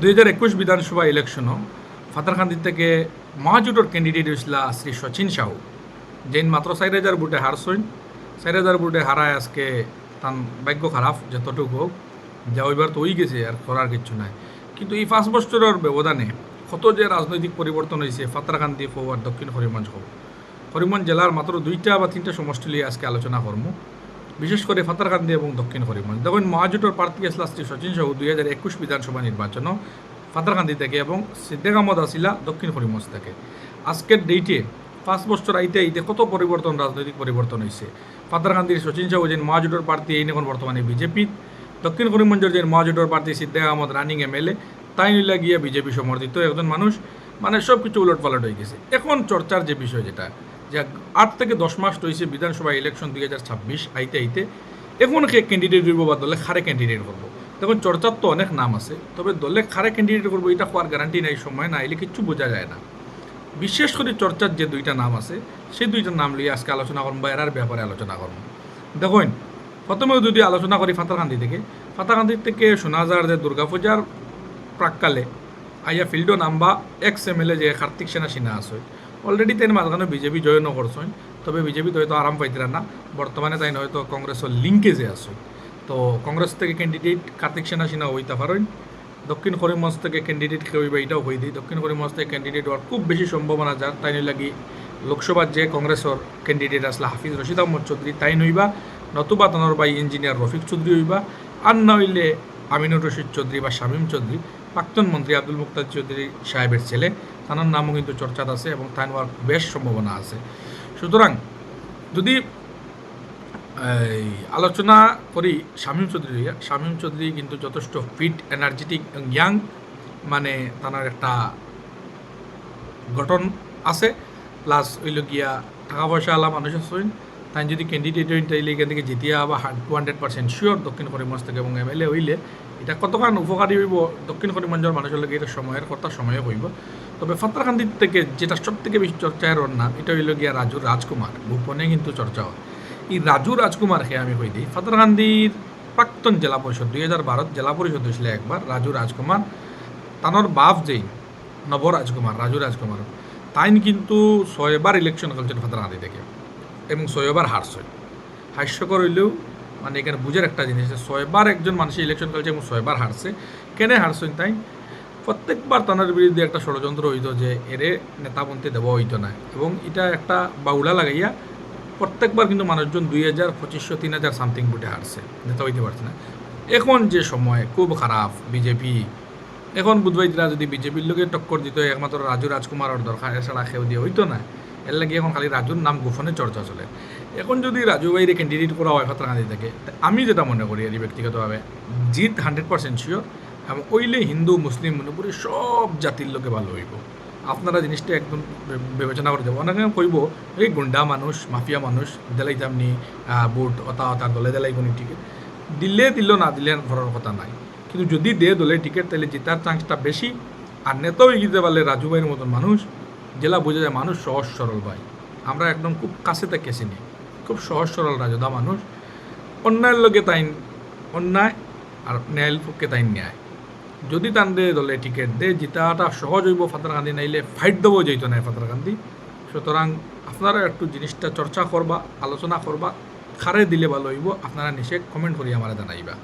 দুই হাজার একুশ বিধানসভা ইলেকশনও ফাতারখান্দি থেকে মহাজোটর ক্যান্ডিডেট হয়েছিল শ্রী সচিন সাহু। যেন মাত্র চার হাজার বুটে হারছইন চার হাজার বুটে হারায় আজকে তার ভাগ্য খারাপ, যতটুকু হোক, যা ওইবার তো ওই গেছে, আর করার কিছু নাই। কিন্তু এই পাঁচ বছরের ব্যবধানে কত যে রাজনৈতিক পরিবর্তন হয়েছে ফাতারকান্দি হোক আর দক্ষিণ করিমগঞ্জ হোক। করিমগঞ্জ জেলার মাত্র দুইটা বা তিনটা সমষ্টি নিয়ে আজকে আলোচনা করব বিশেষ করে ফাতারকান্দি এবং দক্ষিণ করিমগঞ্জ দেখুন, মহাজোটের প্রার্থী শ্রী সচিন সাহু দুই হাজার একুশ বিধানসভা নির্বাচনও ফাতারকান্দি থেকে এবং সিদ্দিক আহমদ আসিলা দক্ষিণ করিমগঞ্জ থেকে। আজকের ডেটে পাঁচ বছর আইতে আইতে কত পরিবর্তন, রাজনৈতিক পরিবর্তন হয়েছে ফাতারকান্দির সচিন সাহু যে মহাজোটের প্রার্থী, এই এখন বর্তমানে বিজেপি দক্ষিণ করিমগঞ্জের যে মহাজোটের প্রার্থী সিদ্দিক আহমদ রানিং এমএলএ তাই নিলে গিয়ে বিজেপি সমর্থিত একজন মানুষ। মানে সব কিছু উলট পালট হয়ে গেছে। এখন চর্চার যে বিষয় যেটা যে আট থেকে দশ মাস রয়েছে বিধানসভা ইলেকশন দুই হাজার ছাব্বিশ, আইতে আইতে। এখন কে ক্যান্ডিডেট হইব বা দলে খারে ক্যান্ডিডেট করব? দেখুন, চর্চার তো অনেক নাম আছে, তবে দলে খারে ক্যান্ডিডেট করব, এটা হওয়ার গ্যারান্টি নাই, সময় না এলে কিচ্ছু বোঝা যায় না। বিশেষ করে চর্চার যে দুইটা নাম আছে সেই দুইটা নাম নিয়ে আজকে আলোচনা করব বা এরার ব্যাপারে আলোচনা করব। দেখুন, প্রথমে যদি আলোচনা করি ফাতারকান্দি থেকে ফাতারকান্দি থেকে শোনা যায় যে দুর্গাপূজার প্রাককালে আইয়া ফিল্ডও নাম্বা এক্স এম এল এ যে কার্তিক সেনা সিনহা আছে অলরেডি তাই মাঝখানে বিজেপি জয়নও করছেন তবে বিজেপি তো হয়তো আরাম পাইতিরা না। বর্তমানে তাই হয়তো কংগ্রেসের লিঙ্কেজে আছে। তো কংগ্রেস থেকে ক্যান্ডিডেট কার্তিক সেনা সিনহা হইতে পারেন দক্ষিণ করিমগঞ্জ থেকে ক্যান্ডিডেট কেউ হইবা এটাও হয়ে দিই দক্ষিণ করিমগঞ্জ থেকে ক্যান্ডিডেট হওয়ার খুব বেশি সম্ভাবনা যার তাই লাগি লোকসভার যে কংগ্রেসের ক্যান্ডিডেট আসলে হাফিজ রশিদ আহমদ চৌধুরী তাই নইবা নতুবা তানোর বাই ইঞ্জিনিয়ার রফিক চৌধুরী হইবা। আর নইলে আমিনুর রশিদ চৌধুরী বা শামীম চৌধুরী প্রাক্তন মন্ত্রী আব্দুল মুক্তার চৌধুরী সাহেবের ছেলে। তার নামও কিন্তু চর্চাত আছে এবং তাই হওয়ার বেশ সম্ভাবনা আছে। সুতরাং যদি আলোচনা করি শামীম চৌধুরী শামীম চৌধুরী কিন্তু যথেষ্ট ফিট এনার্জেটিক ইয়াং মানে তার একটা গঠন আছে। প্লাস ওইল গিয়া টাকা পয়সা আলা মানুষ আছেন। তাই যদি ক্যান্ডিডেট হইন, তাইলে এখান থেকে জিতিয়া বা হান্ড্রেড পার্সেন্ট শিওর দক্ষিণ করিমগঞ্জ থেকে এবং এম এল এ হইলে এটা কতক্ষণ উপকারী হইব? দক্ষিণ করিমগঞ্জের মানুষের লগে এটা সময়ের কথা, সময়ে হইব তবে ফাত্রাকান্দির থেকে, যেটা সব থেকে বেশি চর্চায় নাম এটা হইল গিয়া রাজুর রাজকুমার গোপনে কিন্তু চর্চা হয়। এই রাজু রাজকুমার খেয়ে আমি কই দিই। ফাতারকান্দির প্রাক্তন জেলা পরিষদ দুই হাজার বারোত জেলা পরিষদ হয়েছিল একবার রাজু রাজকুমার তানোর বাপ যেই নব রাজকুমার রাজু রাজকুমার তাইন কিন্তু ছয়বার ইলেকশন করছেন ফাতারকান্দি থেকে এবং ছয়বার হারছে হাস্যকর হইলেও মানে এখানে বুঝার একটা জিনিস ছয়বার একজন মানুষ ইলেকশন করছে এবং ছয়বার হারছে। কেনে হারছেন তাই? প্রত্যেকবার তাদের বিরুদ্ধে একটা ষড়যন্ত্র হইতো যে এরে নেতামন্ত্রী দেওয়া হইতো না। এবং এটা একটা বাউলা লাগাইয়া প্রত্যেকবার কিন্তু মানুষজন দুই হাজার, পঁচিশশো, তিন হাজার সামথিং বুটে হারছে। নেতা হইতে পারছে না। এখন যে সময়, খুব খারাপ বিজেপি। এখন বুধবাইতরা যদি বিজেপির লোকে টক্কর দিত, একমাত্র রাজু রাজকুমারের দরকার, এছাড়া খেউ দিয়ে হইতো না। এর লাগে এখন খালি রাজুর নাম গোপনে চর্চা চলে? এখন যদি রাজু ভাইরে ক্যান্ডিডেট করা হয় ফাতরাকান্দি থেকে আমি যেটা মনে করি আর ব্যক্তিগতভাবে জিত হান্ড্রেড পার্সেন্ট শিওর এবং ওইলে হিন্দু মুসলিম মণিপুরি সব জাতির লোকে ভালো হইব। আপনারা জিনিসটা একদম বিবেচনা করে দেবো অনেকে কইব এই গুন্ডা মানুষ, মাফিয়া মানুষ, দেলাই তেমনি বুট, অতা অতা, দলে দেলাই কোনো টিকিট। দিলে দিল, না দিলে ঘরের কথা নাই। কিন্তু যদি দে দলে টিকিট তাহলে জেতার চান্সটা বেশি। আর নেতাও এগিয়ে পারলে রাজু ভাইয়ের মতন মানুষ জেলা বোঝা যায় মানুষ সহজ সরল ভাই। আমরা একদম খুব কাছে থেকে চিনি খুব সহজ সরল রাজদা মানুষ। অন্যায়ের লোকে তাই অন্যায় আর ন্যায়ের পক্ষে তাই ন্যায়। যদি তান দে দলে টিকিট দে, জিতাটা সহজ হইব ফাতারকান্দি নাইলে ফাইট দেবো যেত না ফাতারকান্দি সুতরাং আপনারা একটু জিনিসটা চর্চা করবা, আলোচনা করবা খারে দিলে ভালো হইব। আপনারা নিচে কমেন্ট করি আমার জানাইবা।